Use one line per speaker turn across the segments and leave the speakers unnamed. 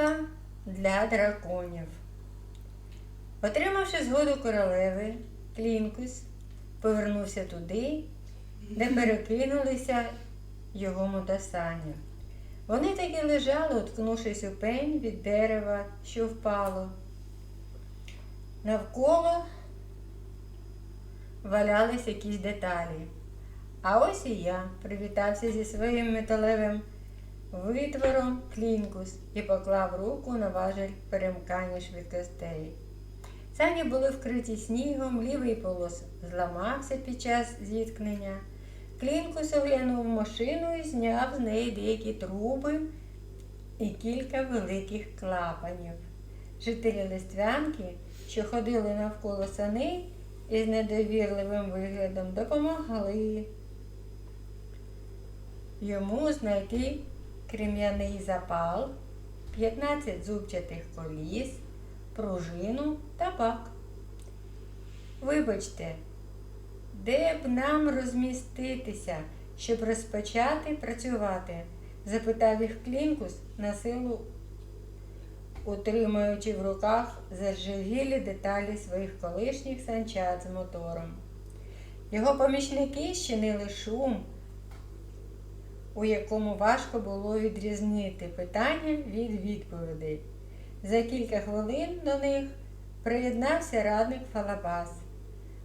Приманка для драконів. Отримавши згоду королеви, Клінкус повернувся туди, де перекинулися його мотосані. Вони так і лежали, уткнувшись у пень від дерева, що впало. Навколо валялись якісь деталі. А ось і я привітався зі своїм металевим витвором Клінкус і поклав руку на важель перемкання швидкостей. Сані були вкриті снігом, лівий полос зламався під час зіткнення. Клінкус оглянув машину і зняв з неї деякі труби і кілька великих клапанів. Жителі Листвянки, що ходили навколо саней із недовірливим виглядом, допомогли йому знайти крем'яний запал, 15 зубчатих коліс, пружину та бак. Вибачте, де б нам розміститися, щоб розпочати працювати? запитав їх Клінкус на силу, утримуючи в руках заржавілі деталі своїх колишніх санчат з мотором. Його помічники щинили шум, у якому важко було відрізнити питання від відповідей. За кілька хвилин до них приєднався радник Фалабас,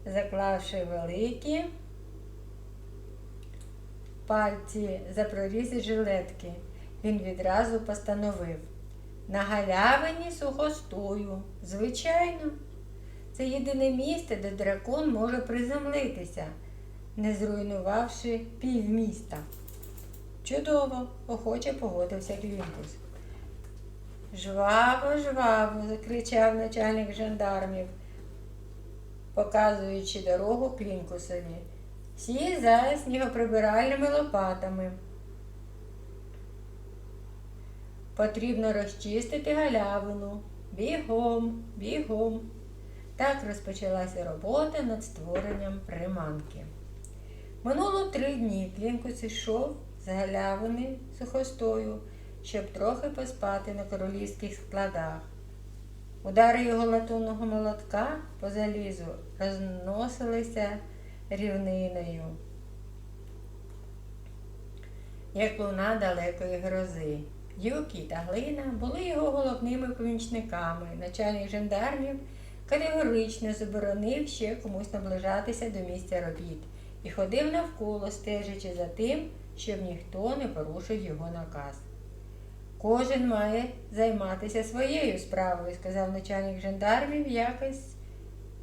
заклавши великі пальці за прорізи жилетки. Він відразу постановив на галявині сухостою, звичайно. Це єдине місце, де дракон може приземлитися, не зруйнувавши півміста. Чудово, охоче погодився Клінкус. Жваво, жваво, закричав начальник жандармів, показуючи дорогу Клінкусові. Всі за снігоприбиральними лопатами. Потрібно розчистити галявину. Бігом, бігом. Так розпочалася робота над створенням приманки. Минуло три дні Клінкус ішов з галявини сухостою, щоб трохи поспати на королівських складах. Удари його латунного молотка по залізу розносилися рівниною, як луна далекої грози. Юкі та Глина були його головними помічниками. Начальник жандармів категорично заборонив ще комусь наближатися до місця робіт і ходив навколо, стежачи за тим, щоб ніхто не порушив його наказ. Кожен має займатися своєю справою, сказав начальник жандармів, якось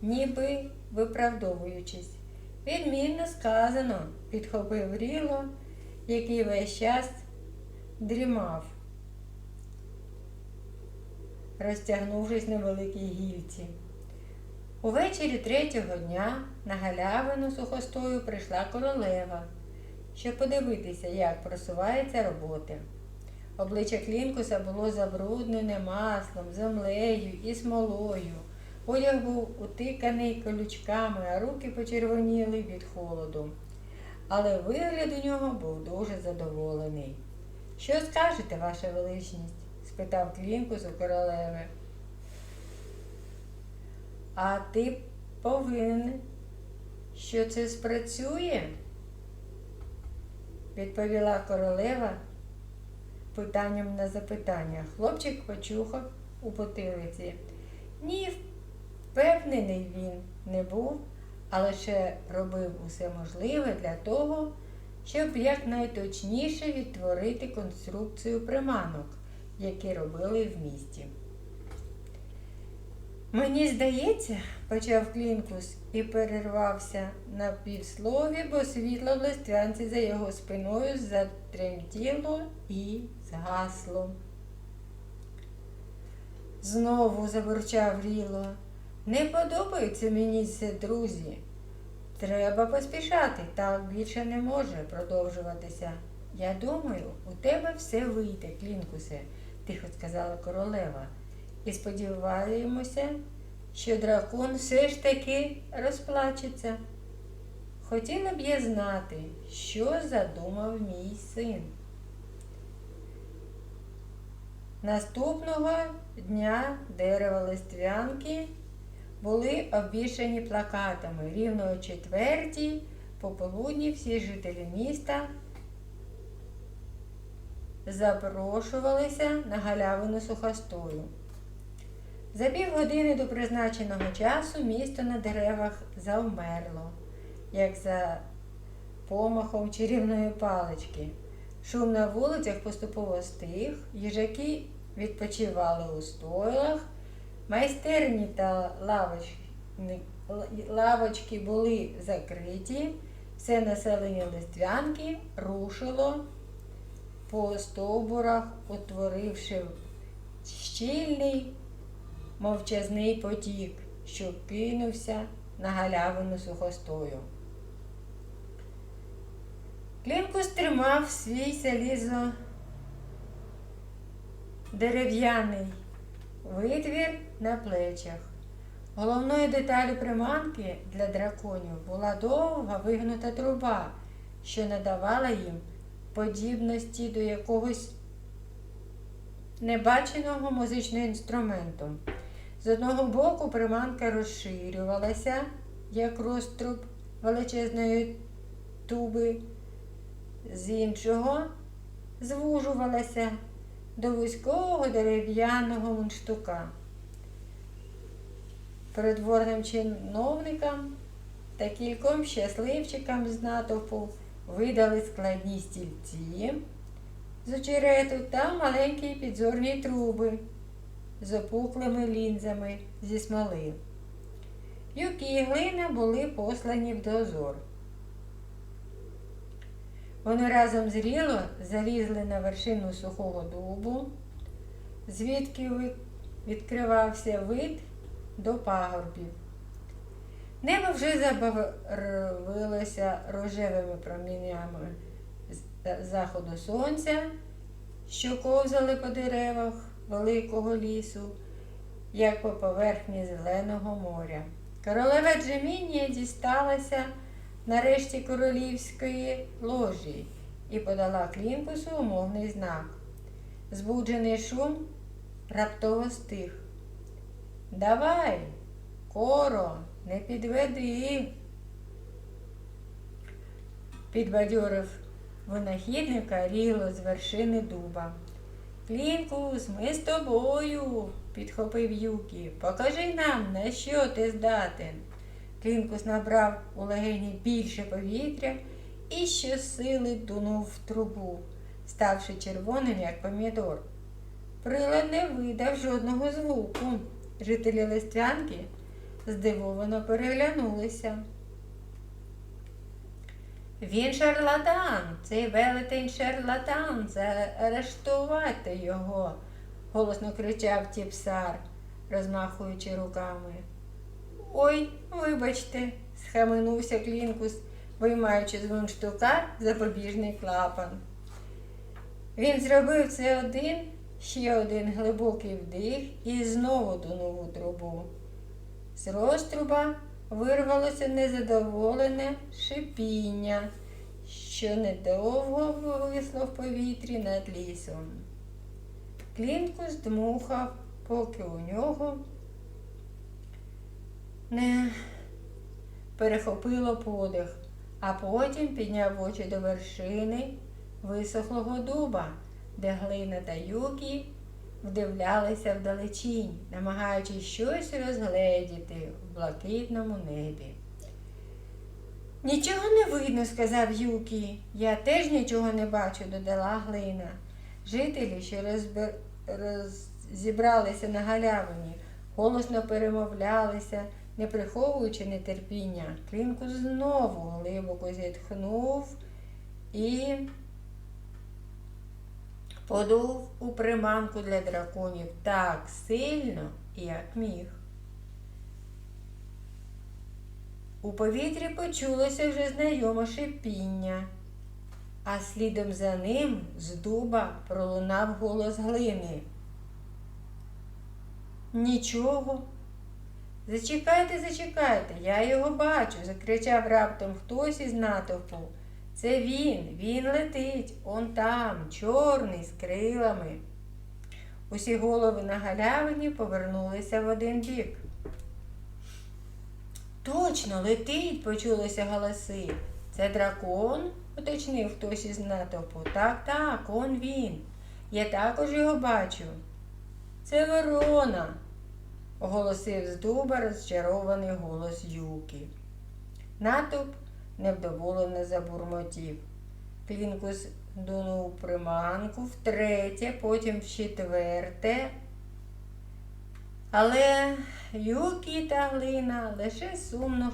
ніби виправдовуючись. Відмінно сказано, підхопив Ріло, який весь час дрімав, розтягнувшись на великій гільці. Увечері третього дня на галявину сухостою прийшла королева, щоб подивитися, як просувається робота. Обличчя Клінкуса було забруднене маслом, землею і смолою. Одяг був утиканий колючками, а руки почервоніли від холоду. Але вигляд у нього був дуже задоволений. Що скажете, ваша величність? спитав Клінкус у королеви. А ти повинен, що це спрацює? відповіла королева питанням на запитання. Хлопчик почухав у потилиці. Ні, впевнений він не був, а лише робив усе можливе для того, щоб якнайточніше відтворити конструкцію приманок, які робили в місті. Мені здається, почав Клінкус і перервався на півслові, бо світло в листвянці за його спиною затремтіло і згасло. Знову забурчав Ріло. Не подобається мені це, друзі. Треба поспішати, так більше не може продовжуватися. Я думаю, у тебе все вийде, Клінкусе, тихо сказала королева. І сподіваємося, що дракон все ж таки розплачеться. Хотіла б я знати, що задумав мій син. Наступного дня дерева листвянки були обвішані плакатами. Рівно о четвертій пополудні всі жителі міста запрошувалися на галявину сухостою. За півгодини до призначеного часу місто на деревах завмерло, як за помахом чарівної палички. Шум на вулицях поступово стих, їжаки відпочивали у стойлах, майстерні та лавочні- лавочки були закриті, все населення Листвянки рушило по стовбурах, утворивши щільний мовчазний потік, що кинувся на галявину сухостою. Клінкус тримав свій залізо дерев'яний витвір на плечах. Головною деталю приманки для драконів була довга вигнута труба, що надавала їм подібності до якогось небаченого музичного інструменту. З одного боку приманка розширювалася, як розтруб величезної туби, з іншого звужувалася до вузького дерев'яного мундштука. Придворним чиновникам та кільком щасливчикам з натовпу видали складні стільці з очерету та маленькі підзорні труби з опуклими лінзами зі смоли. Юки і глина були послані в дозор. Вони разом зріло залізли на вершину сухого дубу, звідки відкривався вид до пагорбів. Небо вже забарвилося рожевими проміннями заходу сонця, що ковзали по деревах великого лісу, як по поверхні зеленого моря. Королева Джемінія дісталася нарешті королівської ложі і подала Клінкусу умовний знак. Збуджений шум раптово стих. Давай, коро, не підведи. Підбадьорив винахідника ріло з вершини дуба. Клінкус, ми з тобою, підхопив Юкі. Покажи нам, на що ти здатен. Клінкус набрав у легені більше повітря і щосили дунув в трубу, ставши червоним, як помідор. Прилад не видав жодного звуку. Жителі Листвянки здивовано переглянулися. Він шарлатан, цей велетень шарлатан, заарештувати його, голосно кричав тіпсар, розмахуючи руками. Ой, вибачте, схаменувся Клінкус, виймаючи з мундштука запобіжний клапан. Він зробив це один, ще один глибокий вдих і знову дунув у трубу. З розтруба вирвалося незадоволене шипіння, що недовго вивисло в повітрі над лісом. Клінкус дмухав, поки у нього не перехопило подих, а потім підняв очі до вершини висохлого дуба, де глина та юкі вдивлялися вдалечінь, намагаючись щось розгледіти в блакитному небі. Нічого не видно, сказав Юкі. Я теж нічого не бачу, додала глина. Жителі, що розбер... роззібралися на галявині, голосно перемовлялися, не приховуючи нетерпіння. Клінку знову глибоко зітхнув і подув у приманку для драконів так сильно, як міг. У повітрі почулося вже знайоме шипіння, а слідом за ним з дуба пролунав голос глини. Нічого. Зачекайте, зачекайте, я його бачу, закричав раптом хтось із натовпу. Це він, він летить, он там, чорний, з крилами. Усі голови на галявині повернулися в один бік. Точно, летить, почулися голоси. Це дракон? уточнив хтось із натовпу. Так, так, он він. Я також його бачу. Це ворона, оголосив з дуба розчарований голос Юки. Натовп невдоволено забурмотів. Клінкус дунув приманку втретє, потім в четверте. Але Юкі та Глина лише сумно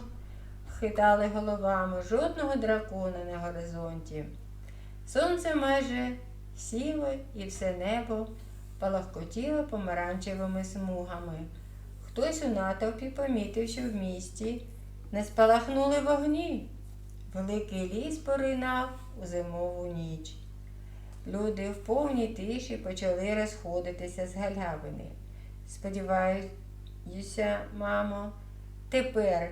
хитали головами жодного дракона на горизонті. Сонце майже сіло і все небо палахкотіло помаранчевими смугами. Хтось у натовпі помітив, що в місті не спалахнули вогні. Великий ліс поринав у зимову ніч. Люди в повній тиші почали розходитися з галявини. Сподіваюся, мамо, тепер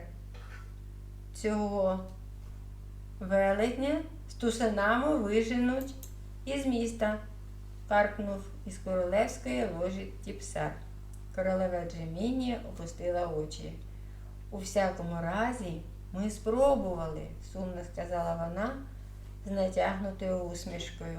цього велетня з тусанами виженуть із міста, каркнув із королевської ложі тіпсар. Королева Джемінія опустила очі. У всякому разі, ми спробували, сумно сказала вона з натягнутою усмішкою.